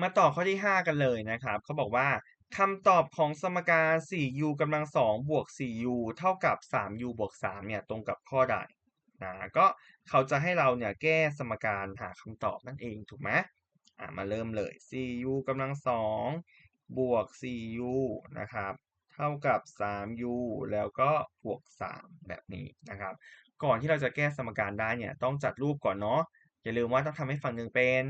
มาต่อข้อที่ 5 กันเลยนะครับเขาบอกว่าคำตอบของสมการ 4u กำลัง 2 บวก 4u เท่ากับ 3u บวก 3 เนี่ย ตรงกับข้อใดนะก็เขาจะให้เราเนี่ย แก้สมการหาคำตอบนั่นเองถูกไหมอ่ามาเริ่มเลย 4u กำลัง 2 บวก 4u นะครับ เท่ากับ 3u แล้วก็บวก 3 แบบนี้นะครับ ก่อนที่เราจะแก้สมการได้เนี่ย ต้องจัดรูปก่อนเนาะอย่าลืมว่าต้องทำให้ฝั่งหนึ่งเป็น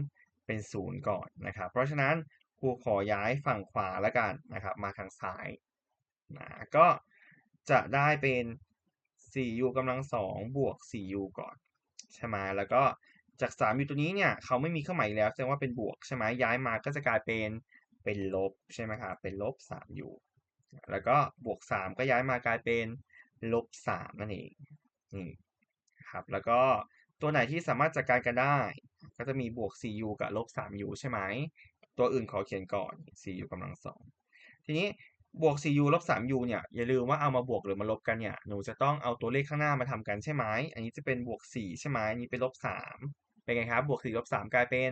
เป็นศูนย์ก่อนนะครับ เพราะฉะนั้นครูขอย้ายฝั่งขวาแล้วกันนะครับ มาทางซ้ายนะก็จะได้เป็น 4u กำลัง2บวก 4u ก่อน ใช่ไหมแล้วก็จาก3อยู่ตัวนี้เนี่ยเขาไม่มีเครื่องหมายแล้วแสดงว่าเป็นบวกใช่ไหมย้ายมาก็จะกลายเป็นเป็นลบใช่ไหมครับเป็นลบ 3u แล้วก็บวก 3 ก็ย้ายมากลายเป็นลบ 3 นั่นเองนี่ครับแล้วก็ ตัวไหนที่สามารถจัดการกันได้ ก็จะมีบวก 4u กับลบ 3u ใช่ไหม ตัวอื่นขอเขียนก่อน 4u กำลัง2ทีนี้บวก 4u ลบ 3u เนี่ยอย่าลืมว่าเอามาบวกหรือมาลบกันเนี่ยหนูจะต้องเอาตัวเลขข้างหน้ามาทำกันใช่ไหม อันนี้จะเป็นบวก 4 ใช่ไหมอันนี้เป็นลบ 3 เป็นไงครับ บวก 4 ลบ 3 กลายเป็น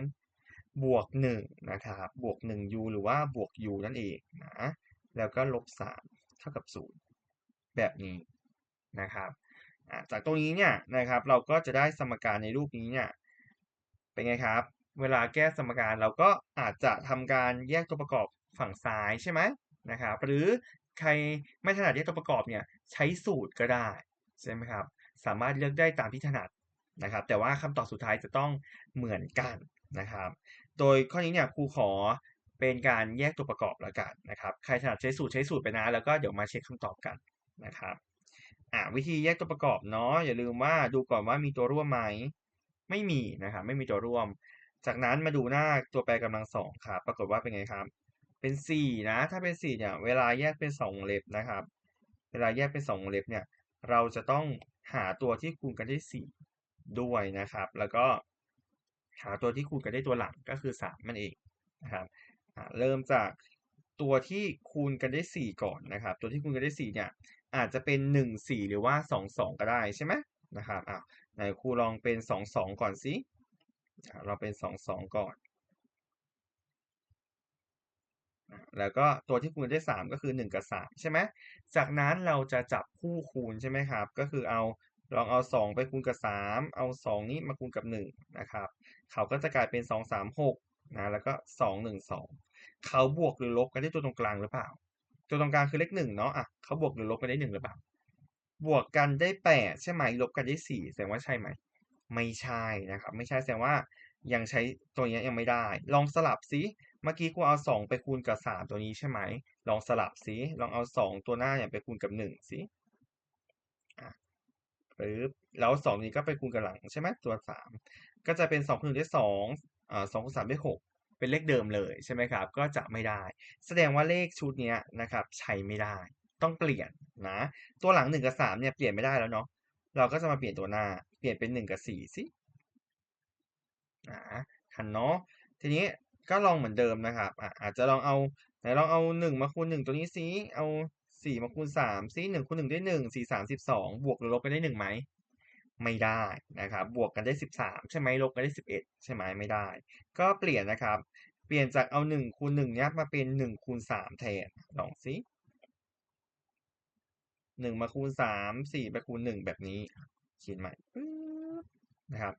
บวก 1 นะครับ บวก 1u หรือว่าบวก u นั่นเองนะ แล้วก็ลบ 3 เท่ากับ 0 แบบนี้นะครับ จากตรงนี้เนี่ยนะครับเราก็จะได้สมการในรูปนี้เนี่ยเป็นไงครับ เวลาแก้สมการเราก็อาจจะทำการแยกตัวประกอบฝั่งซ้ายใช่ไหมนะครับหรือใครไม่ถนัดแยกตัวประกอบเนี่ยใช้สูตรก็ได้ใช่ไหมครับสามารถเลือกได้ตามที่ถนัดนะครับ แต่ว่าคำตอบสุดท้ายจะต้องเหมือนกันนะครับ โดยข้อนี้เนี่ยครูขอเป็นการแยกตัวประกอบแล้วกันนะครับ ใครถนัดใช้สูตรใช้สูตรไปนะ แล้วก็เดี๋ยวมาเช็คคำตอบกันนะครับ อ่าวิธีแยกตัวประกอบเนาะอย่าลืมว่าดูก่อนว่ามีตัวร่วมไหมไม่มีนะครับไม่มีตัวร่วม จากนั้นมาดูหน้าตัวแปรกำลังสองครับปรากฏว่าเป็นไงครับ เป็นสี่นะถ้าเป็นสี่เนี่ยเวลาแยกเป็นสองเล็บนะครับ เวลาแยกเป็นสองเล็บเนี่ยเราจะต้องหาตัวที่คูณกันได้สี่ด้วยนะครับ แล้วก็หาตัวที่คูณกันได้ตัวหลังก็คือสามนั่นเองนะครับเริ่มจากตัวที่คูณกันได้สี่ก่อนนะครับ ตัวที่คูณกันได้สี่เนี่ย อาจจะเป็นหนึ่งสี่หรือว่าสองสองก็ได้ใช่ไหมนะครับอ้าวไหนครูลองเป็นสองสองก่อนสิเราเป็นสองสองก่อน แล้วก็ตัวที่คูณได้สามก็คือหนึ่งกับสามใช่ไหมจากนั้นเราจะจับคู่คูณใช่ไหมครับ ก็คือเอาลองเอาสองไปคูณกับสามเอาสองนี้มาคูณกับหนึ่งนะครับ เขาก็จะกลายเป็นสองสามหกนะแล้วก็สองหนึ่งสองเขาบวกหรือลบกันได้ตัวตรงกลางหรือเปล่า ตัวตรงกลางคือเลขหนึ่งเนาะอะเขาบวกหรือลบกันได้หนึ่งหรือเปล่า บวกกันได้แปดใช่ไหมลบกันได้สี่แสดงว่าใช่ไหม ไม่ใช่นะครับ ไม่ใช่แสดงว่ายังใช้ตัวนี้ยังไม่ได้ ลองสลับซิเมื่อกี้กูเอาสองไปคูณกับสามตัวนี้ใช่ไหม ลองสลับซิลองเอาสองตัวหน้าเนี่ยไปคูณกับหนึ่งสิอะปึ๊บแล้วสองนี้ก็ไปคูณกับหลังใช่ไหมตัวสามก็จะเป็นสองคูณได้สองอ่าสองคูณสามได้หก เป็นเลขเดิมเลยใช่ไหมครับ ก็จะไม่ได้ แสดงว่าเลขชุดนี้นะครับใช้ไม่ได้ต้องเปลี่ยนนะ ตัวหลังหนึ่งกับสามเนี่ยเปลี่ยนไม่ได้แล้วเนาะเราก็จะมาเปลี่ยนตัวหน้าเปลี่ยนเป็นหนึ่งกับสี่สิอ่าทันเนาะทีนี้ก็ลองเหมือนเดิมนะครับอาอาจจะลองเอาไหนลองเอาหนึ่งมาคูณหนึ่งตัวนี้สิเอาสี่มาคูณสามสิหนึ่งคูณหนึ่งได้หนึ่งสี่สามสิบสองบวกหรือลบกันได้หนึ่งไหม ไม่ได้นะครับ บวกกันได้สิบสามใช่ไหมลบกันได้สิบเอ็ดใช่ไหมไม่ได้ ก็เปลี่ยนนะครับ เปลี่ยนจากเอาหนึ่งคูณหนึ่งเนี้ยมาเป็นหนึ่งคูณสามแทนลองสิหนึ่งมาคูณสามสี่ไปคูณหนึ่งแบบนี้เขียนใหม่นะครับ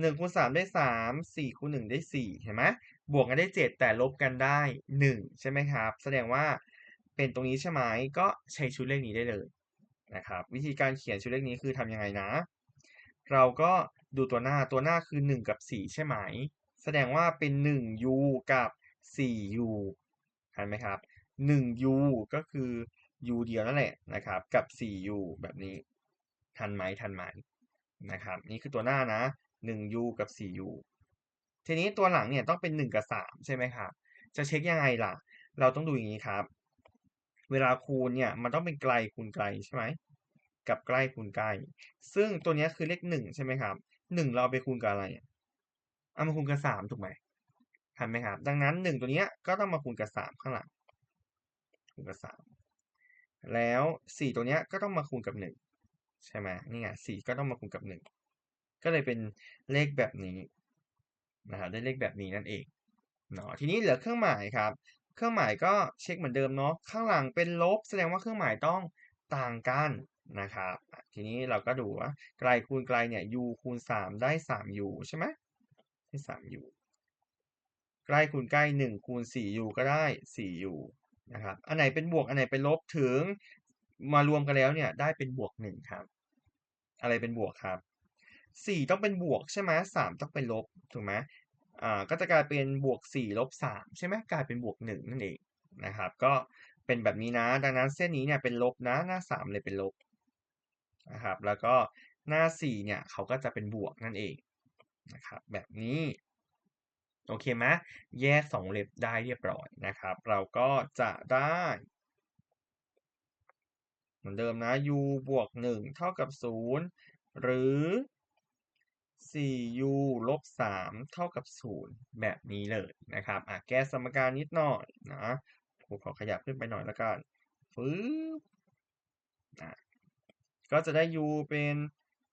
หนึ่งคูณสามได้สามสี่คูณหนึ่งได้สี่เห็นไหมบวกกันได้เจ็ดแต่ลบกันได้หนึ่งใช่ไหมครับ แสดงว่าเป็นตรงนี้ใช่ไหมก็ใช้ชุดเลขนี้ได้เลยนะครับ วิธีการเขียนชุดเลขนี้คือทำยังไงนะ เราก็ดูตัวหน้าตัวหน้าคือหนึ่งกับสี่ใช่ไหม แสดงว่าเป็นหนึ่ง u กับสี่ u เห็นไหมครับหนึ่ง u ก็คือ u เดียวนั่นแหละนะครับ กับสี่ u แบบนี้ ทันไหมทันไหมนะครับ นี่คือตัวหน้านะหนึ่ง u กับสี่ u ทีนี้ตัวหลังเนี่ยต้องเป็นหนึ่งกับสามใช่ไหมครับ จะเช็คยังไงล่ะ เราต้องดูอย่างนี้ครับ เวลาคูณเนี่ยมันต้องเป็นไกลคูณไกลใช่ไหม กับใกล้คูณใกล้ ซึ่งตัวนี้คือเลขหนึ่งใช่ไหมครับหนึ่งเราไปคูณกับอะไรเอามาคูณกับสามถูกไหมทันไหมครับ ดังนั้นหนึ่งตัวนี้ก็ต้องมาคูณกับสามข้างหลังคูณกับสามแล้วสี่ตัวนี้ก็ต้องมาคูณกับหนึ่งใช่ไหมนี่ไงสี่ก็ต้องมาคูณกับหนึ่งก็เลยเป็นเลขแบบนี้นะครับได้เลขแบบนี้นั่นเองเนาะทีนี้เหลือเครื่องหมายครับ เครื่องหมายก็เช็คเหมือนเดิมเนาะข้างหลังเป็นลบ แสดงว่าเครื่องหมายต้องต่างกัน นะครับ ทีนี้เราก็ดูว่าไกลคูณไกลเนี่ย u คูณ 3 ได้ 3u ใช่ไหมได้ 3u ใกล้คูณใกล้ 1 คูณ 4u ก็ได้ 4u นะครับ อันไหนเป็นบวก อันไหนเป็นลบถึงมารวมกันแล้วเนี่ยได้เป็นบวก 1 ครับ อะไรเป็นบวกครับ 4 ต้องเป็นบวกใช่ไหม3ต้องเป็นลบถูกไหมอ่าก็จะกลายเป็นบวก 4 ลบ 3 ใช่ไหมกลายเป็นบวก 1 นั่นเองนะครับ ก็เป็นแบบนี้นะ ดังนั้นเส้นนี้เนี่ยเป็นลบนะ หน้า 3 เลยเป็นลบ นะครับ แล้วก็หน้า 4 เนี่ยเขาก็จะเป็นบวกนั่นเองนะครับ แบบนี้ โอเคไหมแยก 2 เล็บได้เรียบร้อยนะครับ เราก็จะได้ เหมือนเดิมนะ u บวก 1 เท่ากับ 0 หรือ 4u ลบ 3 เท่ากับ 0 แบบนี้เลยนะครับอะแก้สมการนิดหน่อยนะผมขอขยับขึ้นไปหน่อยแล้วกันฟึบอะ ก็จะได้ u เป็น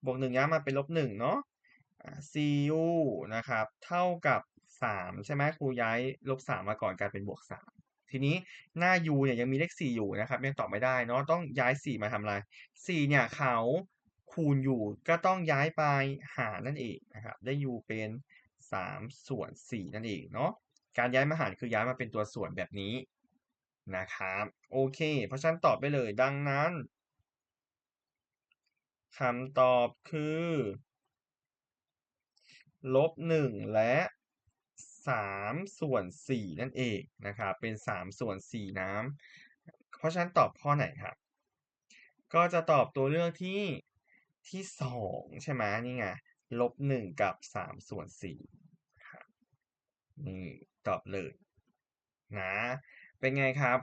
บวก1ย้ำมาเป็นลบ1เนาะอะ 4u นะครับ เท่ากับ 3 ใช่ไหมครูย้ายลบ 3 มาก่อนกลายเป็นบวก 3 ทีนี้หน้า u เนี่ยยังมีเลข 4 อยู่นะครับ ยังตอบไม่ได้เนาะต้องย้าย 4 มาทำอะไร4เนี่ยเขาคูณอยู่ก็ต้องย้ายไปหารนั่นเองนะครับ ได้ u เป็น 3 ส่วน 4 นั่นเองเนาะการย้ายมาหารคือย้ายมาเป็นตัวส่วนแบบนี้นะครับ โอเค เพราะฉะนั้นตอบไปเลยดังนั้น คำตอบคือ ลบ1และ3ส่วน4นั่นเองนะครับ เป็น3ส่วน4น้ำเพราะฉะนั้นตอบข้อไหนครับ ก็จะตอบตัวเลือกที่ที่2ใช่ไหมนี่ไงลบ1กับ3ส่วน4ครับนี่ตอบเลยนะ เป็นไงครับ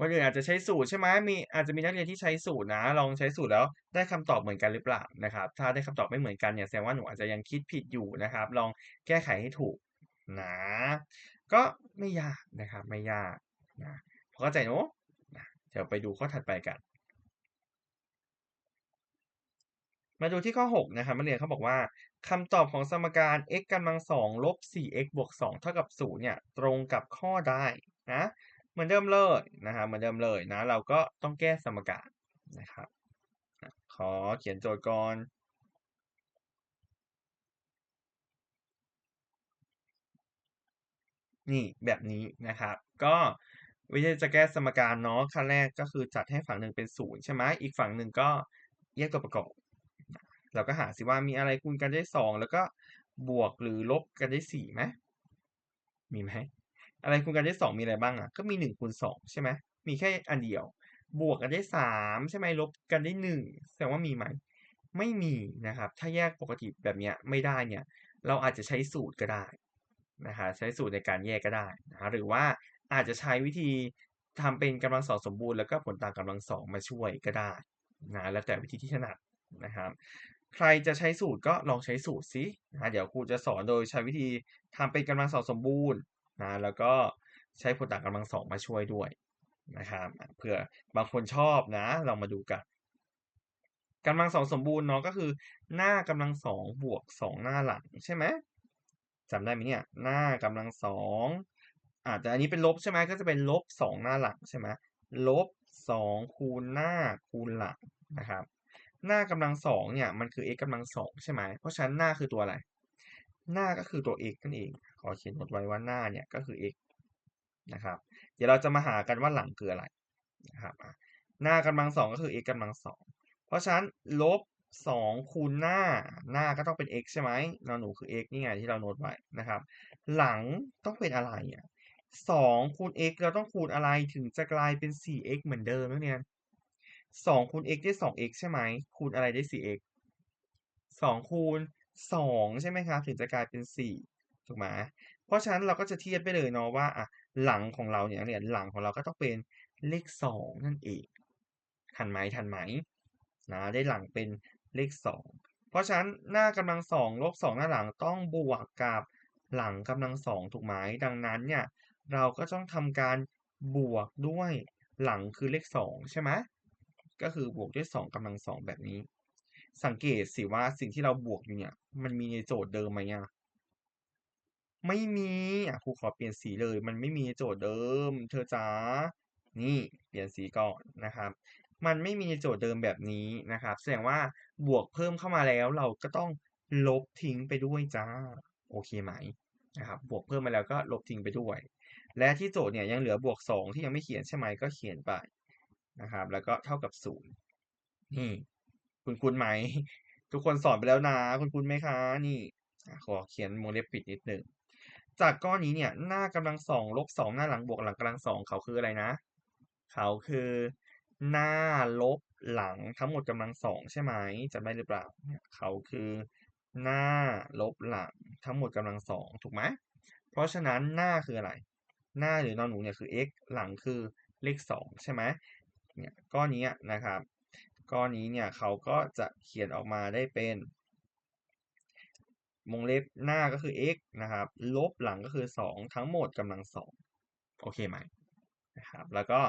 วันอื่นอาจจะใช้สูตรใช่ไหมมีอาจจะมีนักเรียนที่ใช้สูตรนะ ลองใช้สูตรแล้วได้คำตอบเหมือนกันหรือเปล่านะครับ ถ้าได้คำตอบไม่เหมือนกันเนี่ยแสดงว่าหนูอาจจะยังคิดผิดอยู่นะครับ ลองแก้ไขให้ถูกนะ ก็ไม่ยากนะครับ ไม่ยากนะพอเข้าใจเนอะเดี๋ยวไปดูข้อถัดไปกัน มาดูที่ข้อ 6 นะครับนักเรียนเขาบอกว่าคำตอบของสมการ x กำลัง2ลบ 4x บวก2เท่ากับ0เนี่ยตรงกับข้อใดนะ มือนเดิมเลยนะครับเหมือนเดิมเลยนะ เราก็ต้องแก้สมการนะครับ ขอเขียนโจทย์ก่อนนี่แบบนี้นะครับ ก็วิธีจะแก้สมการเนาะขั้นแรกก็คือจัดให้ฝั่งหนึ่งเป็นศูนย์ใช่ไหมอีกฝั่งหนึ่งก็แยกตัวประกอบเราก็หาสิว่ามีอะไรคูณกันได้สองแล้วก็บวกหรือลบกันได้สี่ไหมมีไหม อะไรคูณกันได้สองมีอะไรบ้างอะ ก็มีหนึ่งคูณสองใช่ไหมมีแค่อันเดียว บวกกันได้สามใช่ไหมลบกันได้หนึ่งแสดงว่ามีไหมไม่มีนะครับ ถ้าแยกปกติแบบเนี้ยไม่ได้เนี่ย เราอาจจะใช้สูตรก็ได้นะครับใช้สูตรในการแยกก็ได้นะหรือว่าอาจจะใช้วิธีทำเป็นกำลังสองสมบูรณ์แล้วก็ผลต่างกำลังสองมาช่วยก็ได้นะแล้วแต่วิธีที่ถนัดนะครับ ใครจะใช้สูตรก็ลองใช้สูตรสินะเดี๋ยวครูจะสอนโดยใช้วิธีทำเป็นกำลังสองสมบูรณ์ นะแล้วก็ใช้ผลต่างกำลังสองมาช่วยด้วยนะครับเผื่อบางคนชอบนะลองมาดูกันกำลังสองสมบูรณ์เนาะก็คือ หน้ากำลังสองบวกสองหน้าหลังใช่ไหมจำได้ไหมเนี่ยหน้ากำลังสองอาจจะอันนี้เป็นลบใช่ไหมก็จะเป็นลบสองหน้าหลังใช่ไหมลบสองคูณหน้าคูณหลังนะครับ หน้ากำลังสองเนี่ยมันคือ x กำลังสองใช่ไหมเพราะฉะนั้นหน้าคือตัวอะไร หน้าก็คือตัว x นั่นเอง ขอเขียนโน้ตไว้ว่าหน้าเนี่ยก็คือ x นะครับ เดี๋ยวเราจะมาหากันว่าหลังคืออะไรนะครับหน้ากำลังสองก็คือ x กำลังสองเพราะฉะนั้นลบสองคูณหน้าหน้าก็ต้องเป็น x ใช่ไหมนอนหนูคือ x นี่ไงที่เราโน้ตไว้นะครับ หลังต้องเป็นอะไรอะสองคูณ x เราต้องคูณอะไรถึงจะกลายเป็น 4x เหมือนเดิมนักเรียนสองคูณ x ได้ 2x ใช่ไหมคูณอะไรได้ 4x สองคูณ สองใช่ไหมครับ ถึงจะกลายเป็นสี่ถูกไหมเพราะฉะนั้นเราก็จะเทียบไปเลยเนาะว่าอะหลังของเราเนี่ยเนี่ยหลังของเราก็ต้องเป็นเลขสองนั่นเอง ทันไหมทันไหมนะได้หลังเป็นเลขสองเพราะฉะนั้นหน้ากำลังสองลบสองหน้าหลังต้องบวกกับหลังกำลังสองถูกไหมดังนั้นเนี่ยเราก็ต้องทำการบวกด้วยหลังคือเลขสองใช่ไหมก็คือบวกด้วยสองกำลังสองแบบนี้ สังเกตสิว่าสิ่งที่เราบวกอยู่เนี่ย มันมีในโจทย์เดิมไหมอะไม่มีอะครูขอเปลี่ยนสีเลย มันไม่มีในโจทย์เดิม เธอจ๋านี่เปลี่ยนสีก่อนนะครับ มันไม่มีในโจทย์เดิมแบบนี้นะครับ แสดงว่าบวกเพิ่มเข้ามาแล้ว เราก็ต้องลบทิ้งไปด้วยจ้าโอเคไหมนะครับบวกเพิ่มมาแล้วก็ลบทิ้งไปด้วย และที่โจทย์เนี่ยยังเหลือบวกสองที่ยังไม่เขียนใช่ไหมก็เขียนไปนะครับ แล้วก็เท่ากับศูนย์นี่ คุณคุณไหม ทุกคนสอนไปแล้วนะ คุณคุณไหมคะ นี่ขอเขียนวงเล็บปิดนิดหนึ่งจากก้อนนี้เนี่ย หน้ากำลังสองลบสองหน้าหลังบวกหลังกำลังสองเขาคืออะไรนะ เขาคือ หน้าลบหลังทั้งหมดกำลังสองใช่ไหมจำได้หรือเปล่าเนี่ยเขาคือหน้าลบหลังทั้งหมดกำลังสองถูกไหมเพราะฉะนั้นหน้าคืออะไร หน้าหรือนอนหนูเนี่ยคือ x หลังคือเลขสองใช่ไหมเนี่ยก้อนนี้นะครับ ก้อนนี้เนี่ยเขาก็จะเขียนออกมาได้เป็นวงเล็บหน้าก็คือ x นะครับ ลบหลังก็คือสองทั้งหมดกำลังสองโอเคไหมนะครับ แล้วก็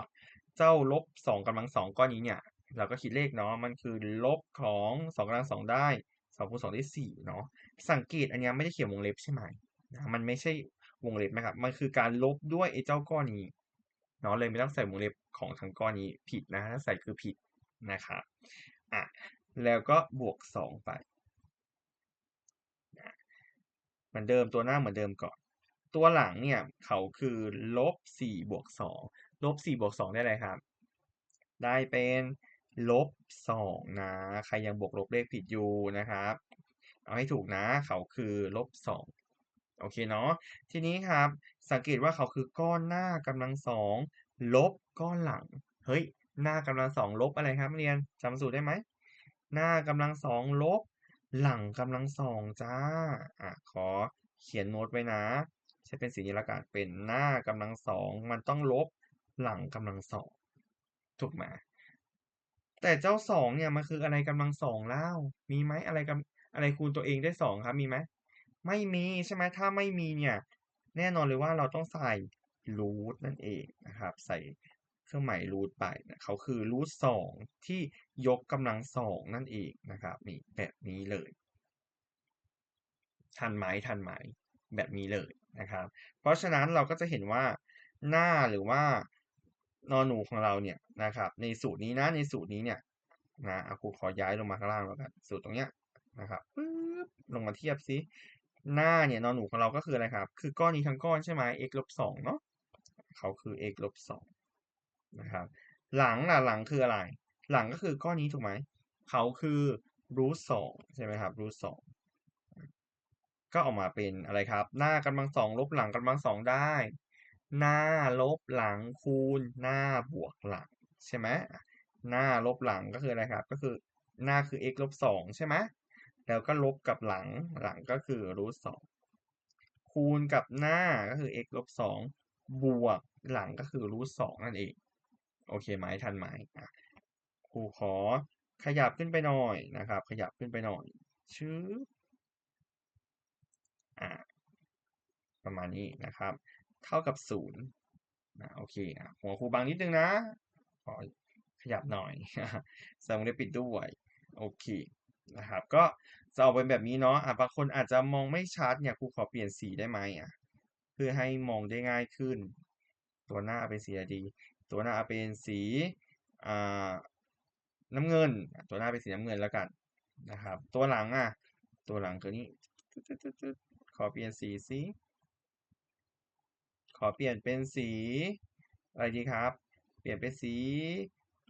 เจ้าลบสองกำลังสองก้อนนี้เนี่ย เราก็คิดเลขเนาะ มันคือลบของสองกำลังสองได้สองคูณสองได้สี่เนาะ สังเกตอันนี้ไม่ได้เขียนวงเล็บใช่ไหมนะมันไม่ใช่วงเล็บนะครับ มันคือการลบด้วยไอ้เจ้าก้อนนี้เนาะ เลยไม่ต้องใส่วงเล็บของทั้งก้อนนี้ผิดนะ ถ้าใส่คือผิด นะครับอะแล้วก็บวกสองไปนะเหมือนเดิมตัวหน้าเหมือนเดิมก่อน ตัวหลังเนี่ยเขาคือลบสี่บวกสองลบสี่บวกสองได้อะไรครับ ได้เป็นลบสองนะ ใครยังบวกลบเลขผิดอยู่นะครับ เอาให้ถูกนะเขาคือลบสองโอเคเนาะทีนี้ครับ สังเกตว่าเขาคือก้อนหน้ากำลังสองลบก้อนหลัง เฮ้ย หน้ากำลังสองลบอะไรครับเรียนจำสูตรได้ไหม หน้ากำลังสองลบ หลังกำลังสองจ้าอะขอเขียนโน้ตไว้นะ ใช้เป็นสีนีลกันเป็นหน้ากำลังสองมันต้องลบหลังกำลังสองถูกไหมแต่เจ้าสองเนี่ยมันคืออะไรกำลังสองแล้วมีไหมอะไรกำอะไรคูณตัวเองได้สองครับมีไหมไม่มีใช่ไหมถ้าไม่มีเนี่ยแน่นอนเลยว่าเราต้องใส่รูทนั่นเองนะครับ ใส่ เครื่องหมายรูทไปนะเขาคือรูทสองที่ยกกำลังสองนั่นเองนะครับนี่แบบนี้เลย ทันไหมทันไหมแบบนี้เลยนะครับ เพราะฉะนั้นเราก็จะเห็นว่าหน้าหรือว่านอนหนูของเราเนี่ยนะครับ ในสูตรนี้นะในสูตรนี้เนี่ยนะอาครูขอย้ายลงมาข้างล่างแล้วกันสูตรตรงเนี้ยนะครับปึ๊บลงมาเทียบซิหน้าเนี่ยนอนหนูของเราก็คืออะไรครับ คือก้อนนี้ทั้งก้อนใช่ไหม x ลบสองเนาะเขาคือ x ลบสอง นะครับ หลังล่ะหลังคืออะไร หลังก็คือก้อนนี้ถูกไหม เขาคือรูทสองใช่ไหมครับรูทสองก็ออกมาเป็นอะไรครับ หน้ากำลังสองลบหลังกำลังสองได้ หน้าลบหลังคูณ หน้าบวกหลังใช่ไหมหน้าลบหลังก็คืออะไรครับ ก็คือหน้าคือ x ลบสองใช่ไหมแล้วก็ลบกับหลังหลังก็คือรูทสองคูณกับหน้าก็คือ x ลบสองบวกหลังก็คือรูทสองนั่นเอง โอเคไหมทันไหมครูขอขยับขึ้นไปหน่อยนะครับ ขยับขึ้นไปหน่อยชื้ออ่าประมาณนี้นะครับ เท่ากับศูนย์นะโอเคอะหัวครูบางนิดนึงนะขอขยับหน่อยใส่วงเล็บปิดด้วยโอเคนะครับ ก็จะออกเป็นแบบนี้เนาะอะบางคนอาจจะมองไม่ชัดเนี่ยครูขอเปลี่ยนสีได้ไหมอะเพื่อให้มองได้ง่ายขึ้น ตัวหน้าเป็นสีดี ตัวหน้าเป็นสีอ่าน้ำเงิน ตัวหน้าเป็นสีน้ำเงินแล้วกันนะครับ ตัวหลังอะตัวหลังตัวนี้ขอเปลี่ยนสีสิขอเปลี่ยนเป็นสี อะไรดีครับ เปลี่ยนเป็นสี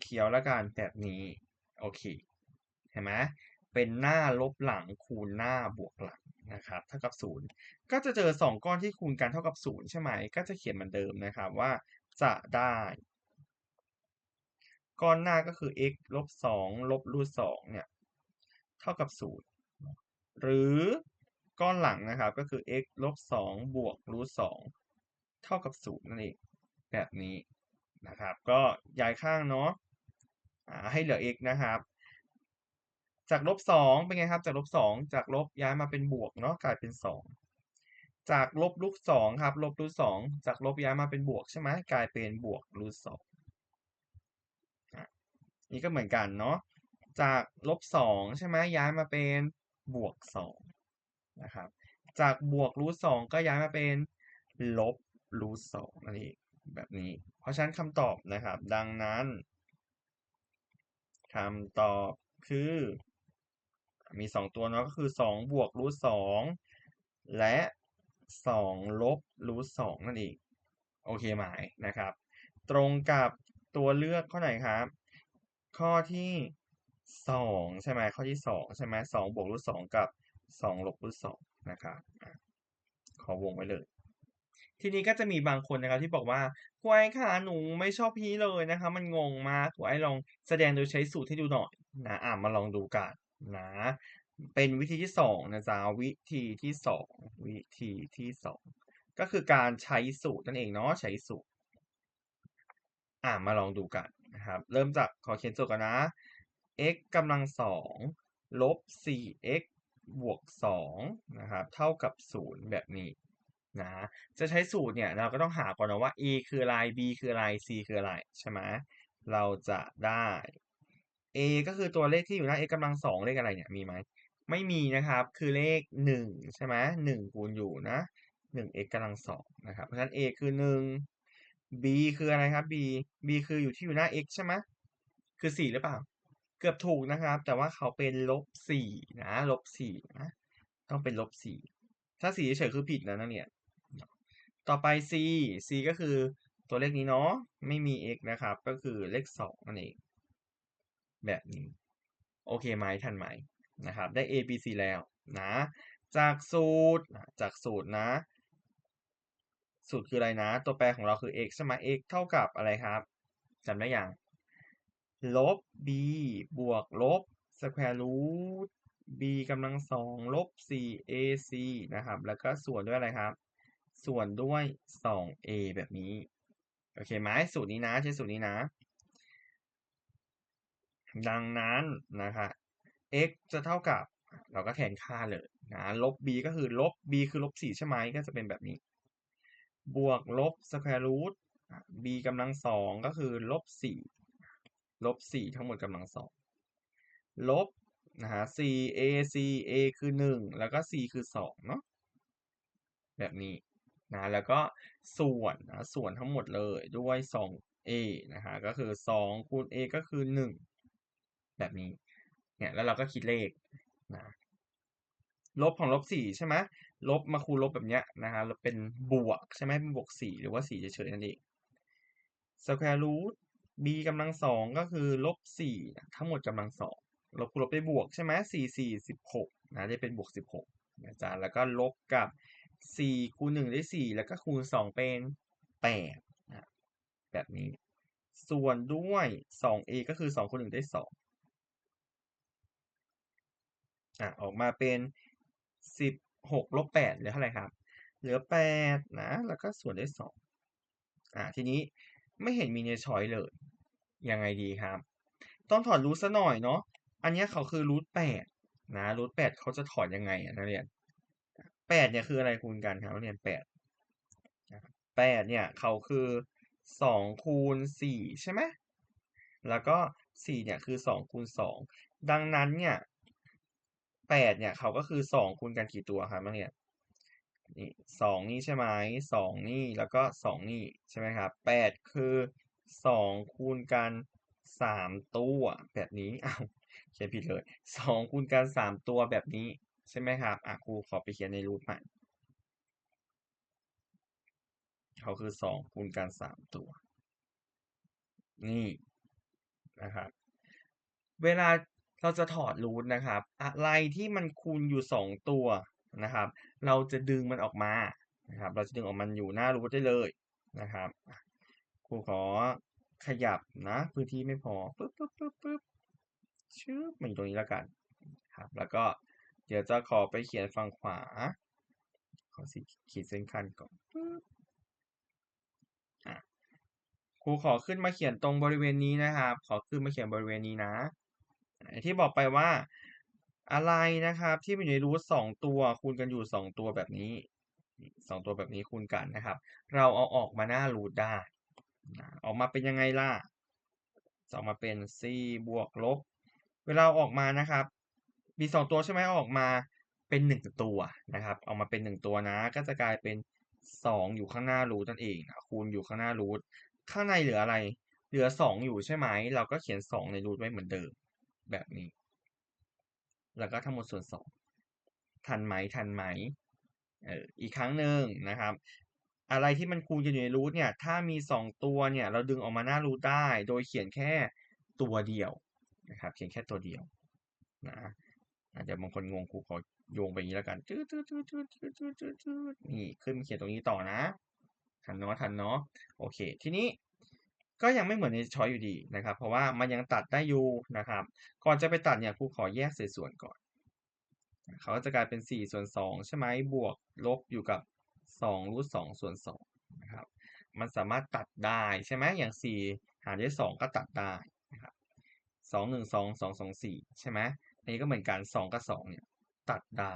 เขียวแล้วกันแบบนี้โอเคเห็นไหมเป็นหน้าลบหลังคูณหน้าบวกหลังนะครับเท่ากับศูนย์ก็จะเจอสองก้อนที่คูณกันเท่ากับศูนย์ใช่ไหม ก็จะเขียนเหมือนเดิมนะครับว่าจะได้ ก้อนหน้าก็คือ x ลบสองลบรูทสองเนี่ยเท่ากับศูนย์หรือก้อนหลังนะครับก็คือ x ลบสองบวกรูทสองเท่ากับศูนย์นั่นเองแบบนี้นะครับ ก็ย้ายข้างเนาะให้เหลือ x นะครับ จากลบสองเป็นไงครับ จากลบสองจากลบย้ายมาเป็นบวกเนาะกลายเป็นสองจากลบรูทสองครับ ลบรูทสองจากลบย้ายมาเป็นบวกใช่ไหมกลายเป็นบวกรูทสอง นี่ก็เหมือนกันเนาะจากลบสองใช่ไหมย้ายมาเป็นบวกสองนะครับจากบวกรูทสองก็ย้ายมาเป็นลบรูทสองนั่นเองแบบนี้ เพราะฉะนั้นคำตอบนะครับ ดังนั้นคำตอบคือ มีสองตัวเนาะก็คือสองบวกรูทสองและสองลบรูทสองนั่นเอง โอเคไหมนะครับ ตรงกับตัวเลือกข้อไหนครับ ข้อที่สองใช่ไหมข้อที่สองใช่ไหมสองบวกรูทสองกับสองลบรูทสองนะครับขอวงไว้เลย ทีนี้ก็จะมีบางคนนะครับที่บอกว่าครูไอ้ค่ะหนูไม่ชอบพีเลยนะคะ มันงงมากครูไอ้ลองแสดงโดยใช้สูตรให้ดูหน่อยนะอะมาลองดูกันนะ เป็นวิธีที่สองนะจ๊ะวิธีที่สองวิธีที่สองก็คือการใช้สูตรนั่นเองเนาะใช้สูตร อะมาลองดูกัน นะครับ เริ่มจากขอเขียนโจทย์ก่อนนะ x กำลังสองลบ 4x บวก2นะครับ เท่ากับ 0 แบบนี้นะ จะใช้สูตรเนี่ยเราก็ต้องหาก่อนนะว่า a คืออะไร b คืออะไร c คืออะไรใช่ไหมเราจะได้ a ก็คือตัวเลขที่อยู่หน้า x กำลังสองเลขอะไรเนี่ยมีไหม ไม่มีนะครับ คือเลข 1 ใช่ไหม1คูณอยู่นะ 1x กำลังสองนะครับ เพราะฉะนั้น a คือ 1 b คืออะไรครับ b b คืออยู่ที่อยู่หน้า x ใช่ไหมคือ4หรือเปล่า เกือบถูกนะครับ แต่ว่าเขาเป็นลบสี่นะลบสี่นะต้องเป็นลบสี่ถ้าสี่เฉยคือผิดนะนักเรียต่อไป c c ก็คือตัวเลขนี้เนาะไม่มี x นะครับ ก็คือเลขสองนั่นเองแบบนี้ โอเคไหมทันไหมนะครับ ได้ a b c แล้วนะ จากสูตรจากสูตรนะ สูตรคืออะไรนะ ตัวแปรของเราคือ x ใช่ไหม x เท่ากับอะไรครับจำได้ยังลบ b บวกลบ square root b กำลังสองลบ 4ac นะครับ แล้วก็ส่วนด้วยอะไรครับ ส่วนด้วย 2a แบบนี้ โอเคไหมสูตรนี้นะ ใช้สูตรนี้นะ ดังนั้นนะครับ x จะเท่ากับเราก็แทนค่าเลยนะ ลบ b ก็คือลบ b คือลบ 4 ใช่ไหมก็จะเป็นแบบนี้ บวกลบ square root b กำลังสองก็คือลบ4ลบสี่ทั้งหมดกำลังสองลบนะฮะ c a c a คือหนึ่งแล้วก็ c คือสองเนาะแบบนี้นะแล้วก็ส่วนนะส่วนทั้งหมดเลยด้วยสอง a นะฮะก็คือสองคูณ a ก็คือหนึ่งแบบนี้เนี่ยแล้วเราก็คิดเลขนะ ลบของลบสี่ใช่ไหมลบมาคูณลบแบบเนี้ยนะฮะเป็นบวกใช่ไหมเป็นบวกสี่หรือว่าสี่เฉยๆนั่นเอง square root b กำลังสองก็คือลบสี่ทั้งหมดกำลังสองลบคูณลบได้บวกใช่ไหมสี่สี่สิบหกนะได้เป็นบวกสิบหกนะจ๊ะแล้วก็ลบกับสี่คูณหนึ่งได้สี่แล้วก็คูณสองเป็นแปดนะแบบนี้ ส่วนด้วยสอง a ก็คือสองคูณหนึ่งได้สองอะออกมาเป็น สิบหกลบแปดเหลือเท่าไหร่ครับ เหลือแปดนะ แล้วก็ส่วนด้วยสองอะทีนี้ไม่เห็นมีในช้อยเลย ยังไงดีครับ ต้องถอดรูทซะหน่อยเนาะ อันนี้เขาคือรูทแปดนะรูทแปดเขาจะถอดยังไงนักเรียนแปดเนี่ยคืออะไรคูณกันครับนักเรียนแปดแปดเนี่ยเขาคือสองคูณสี่ใช่ไหมแล้วก็สี่เนี่ยคือสองคูณสองดังนั้นเนี่ย แปดเนี่ยเขาก็คือสองคูณกันกี่ตัวครับนักเรียนนี่สองนี่ใช่ไหมสองนี่แล้วก็สองนี่ใช่ไหมครับแปดคือสองคูณกันสามตัวแบบนี้อ้าวเขียนผิดเลยสองคูณกันสามตัวแบบนี้ใช่ไหมครับอะครูขอไปเขียนในรูปใหม่เขาคือสองคูณกันสามตัว นี่นะครับเวลา เราจะถอดรูทนะครับ อะไรที่มันคูณอยู่สองตัวนะครับ เราจะดึงมันออกมานะครับ เราจะดึงออกมันอยู่หน้ารูทได้เลยนะครับครูขอขยับนะ พื้นที่ไม่พอปึ๊บปึ๊บปึ๊บปึ๊บชืบมาอยู่ตรงนี้แล้วกันครับ แล้วก็เดี๋ยวจะขอไปเขียนฝั่งขวา ขอสีขีดเส้นคันก่อนปึ๊บครูขอขึ้นมาเขียนตรงบริเวณนี้นะครับ ขอขึ้นมาเขียนบริเวณนี้นะ ที่บอกไปว่าอะไรนะครับ ที่มันอยู่ในรูทสองตัวคูณกันอยู่สองตัวแบบนี้สองตัวแบบนี้คูณกันนะครับ เราเอาออกมาหน้ารูทได้ออกมาเป็นยังไงล่ะออกมาเป็น c บวกลบ เวลาออกมานะครับ มีสองตัวใช่ไหมออกมาเป็นหนึ่งตัวนะครับเอามาเป็นหนึ่งตัวนะ ก็จะกลายเป็นสองอยู่ข้างหน้ารูทนั่นเองนะคูณอยู่ข้างหน้ารูทข้างในเหลืออะไร เหลือสองอยู่ใช่ไหม เราก็เขียนสองในรูทไว้เหมือนเดิม แบบนี้ แล้วก็ทั้งหมดส่วน 2 ทันไหมทันไหมเอออีกครั้งหนึ่งนะครับ อะไรที่มันคูณกันอยู่ในรูทเนี่ยถ้ามี 2 ตัวเนี่ยเราดึงออกมาหน้ารูทได้ โดยเขียนแค่ตัวเดียวนะครับเขียนแค่ตัวเดียวนะอาจจะบางคนงงครูขอโยงไปงนี้แล้วกันนี่ขึ้นเขียนตรงนี้ต่อนะ ทันเนาะทันเนาะโอเค ทีนี้ ก็ยังไม่เหมือนในช้อยอยู่ดีนะครับ เพราะว่ามันยังตัดได้อยู่นะครับ ก่อนจะไปตัดเนี่ยครูขอแยกสัดส่วนก่อน เขาจะกลายเป็น 4 ส่วน 2 ใช่ไหมบวกลบอยู่กับ2รูท2ส่วน2นะครับ มันสามารถตัดได้ใช่ไหมอย่าง 4 หารด้วย 2 ก็ตัดได้นะครับ2 1 2 2 2 4 ใช่ไหมอันนี้ก็เหมือนกัน 2 กับ 2 เนี่ยตัดได้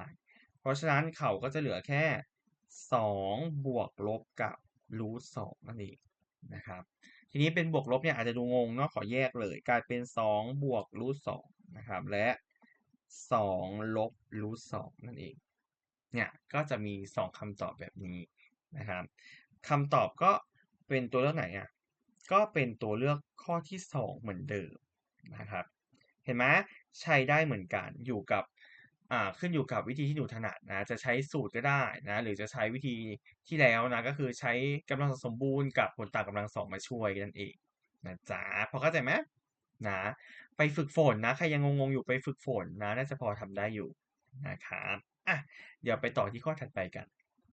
เพราะฉะนั้นเขาก็จะเหลือแค่ 2 บวกลบกับรูท2นั่นเอง นะครับ ทีนี้เป็นบวกลบเนี่ยอาจจะดูงงเนาะขอแยกเลย กลายเป็น 2 บวกรูท2นะครับ และ2ลบรูท2นั่นเอง เนี่ยก็จะมี 2คำตอบแบบนี้นะครับคำตอบก็เป็นตัวเลือกไหนอะก็เป็นตัวเลือกข้อที่ 2 เหมือนเดิมนะครับ เห็นไหมใช้ได้เหมือนกันอยู่กับ ขึ้นอยู่กับวิธีที่หนูถนัดนะ จะใช้สูตรก็ได้นะ หรือจะใช้วิธีที่แล้วนะ ก็คือใช้กำลังสมบูรณ์กับผลต่างกำลังสองมาช่วยกันเองนะจ๊ะพอเข้าใจไหมนะ ไปฝึกฝนนะ ใครยังงงๆอยู่ไปฝึกฝนนะ น่าจะพอทำได้อยู่นะครับอะเดี๋ยวไปต่อที่ข้อถัดไปกัน